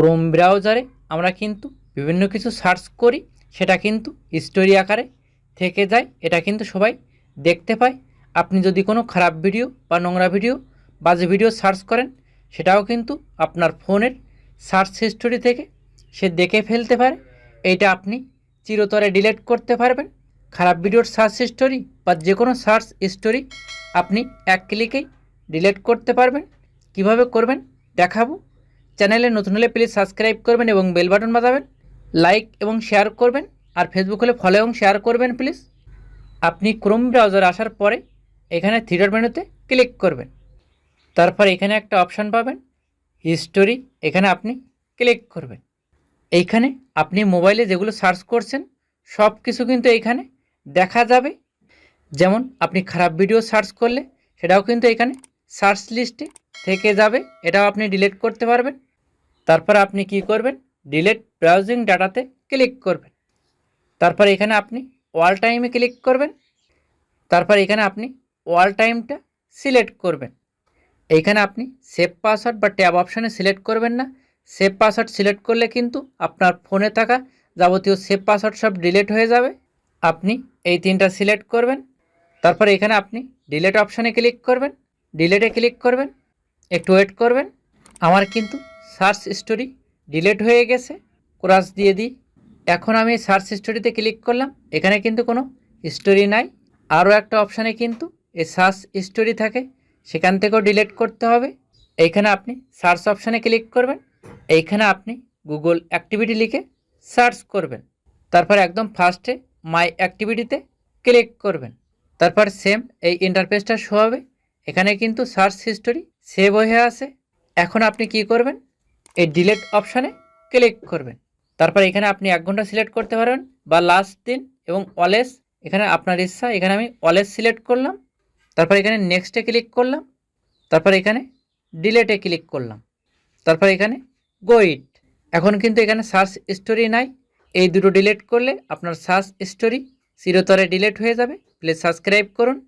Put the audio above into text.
Chrome ব্রাউজারে আমরা কিন্তু বিভিন্ন কিছু সার্চ করি, সেটা কিন্তু স্টোরি আকারে থেকে যায়, এটা কিন্তু সবাই দেখতে পায়। আপনি যদি কোনো খারাপ ভিডিও বা নোংরা ভিডিও বাজে ভিডিও সার্চ করেন, সেটাও কিন্তু আপনার ফোনের সার্চ হিস্টোরি থেকে সে দেখে ফেলতে পারে। এইটা আপনি চিরতরে ডিলিট করতে পারবেন। খারাপ ভিডিওর সার্চ হিস্টোরি বা যে কোনো সার্চ হিস্টোরি আপনি এক ক্লিকেই ডিলিট করতে পারবেন। কীভাবে করবেন, দেখাবো। চ্যানেলে নতুন হলে প্লিজ সাবস্ক্রাইব করবেন এবং বেল বাটন বাজাবেন। লাইক এবং শেয়ার করবেন। আর ফেসবুক হলে ফলো এবং শেয়ার করবেন প্লিজ আপনি ক্রোম ব্রাউজার আসার পরে এখানে থ্রিডট মেনুতে ক্লিক করবেন। তারপর এখানে একটা অপশান পাবেন। হিস্টোরি এখানে আপনি ক্লিক করবেন। এইখানে আপনি মোবাইলে যেগুলো সার্চ করছেন সব কিছু কিন্তু এইখানে দেখা যাবে। যেমন আপনি খারাপ ভিডিও সার্চ করলে, সেটাও কিন্তু এখানে সার্চ লিস্টে থেকে যাবে। এটাও আপনি ডিলিট করতে পারবেন। তারপর আপনি কি করবেন? ডিলেট ব্রাউজিং ডাটাতে ক্লিক করবেন। তারপর এখানে আপনি ওয়াল টাইমে ক্লিক করবেন। তারপর এখানে আপনি ওয়াল টাইমটা সিলেক্ট করবেন। এইখানে আপনি সেভ পাসওয়ার্ড বা ট্যাব অপশানে সিলেক্ট করবেন না। সেভ পাসওয়ার্ড সিলেক্ট করলে কিন্তু আপনার ফোনে থাকা যাবতীয় সেভ পাসওয়ার্ড সব ডিলেট হয়ে যাবে। আপনি এই তিনটা সিলেক্ট করবেন। তারপর এখানে আপনি ডিলেট অপশানে ক্লিক করবেন। ডিলেটে ক্লিক করবেন। একটু ওয়েট করবেন। আমার কিন্তু সার্চ স্টোরি ডিলেট হয়ে গেছে, ক্রাস দিয়ে দিই। এখন আমি সার্চ স্টোরিতে ক্লিক করলাম, এখানে কিন্তু কোনো স্টোরি নাই। আরও একটা অপশানে কিন্তু এই সার্চ স্টোরি থাকে, সেখান থেকেও ডিলেট করতে হবে। এইখানে আপনি সার্চ অপশানে ক্লিক করবেন, এইখানে আপনি গুগল অ্যাক্টিভিটি লিখে সার্চ করবেন। তারপর একদম ফার্স্টে মাই অ্যাক্টিভিটিতে ক্লিক করবেন। তারপর সেম এই ইন্টারফেসটা শো হবে, এখানে কিন্তু সার্চ হিস্টোরি সেভ হয়ে আছে। এখন আপনি কি করবেন এই ডিলেট অপশানে ক্লিক করবেন। তারপর এখানে আপনি এক ঘণ্টা সিলেক্ট করতে পারবেন বা লাস্ট দিন এবং অলেস এখানে আপনার ইচ্ছা, এখানে আমি অলেস সিলেক্ট করলাম। তারপর এখানে নেক্সটে ক্লিক করলাম। তারপর এখানে ডিলেটে ক্লিক করলাম। তারপর এখানে গোইট এখন কিন্তু এখানে সার্চ স্টোরি নাই। এই দুটো ডিলেট করলে আপনার সার্চ স্টোরি চিরতরে ডিলেট হয়ে যাবে। প্লিজ সাবস্ক্রাইব করুন।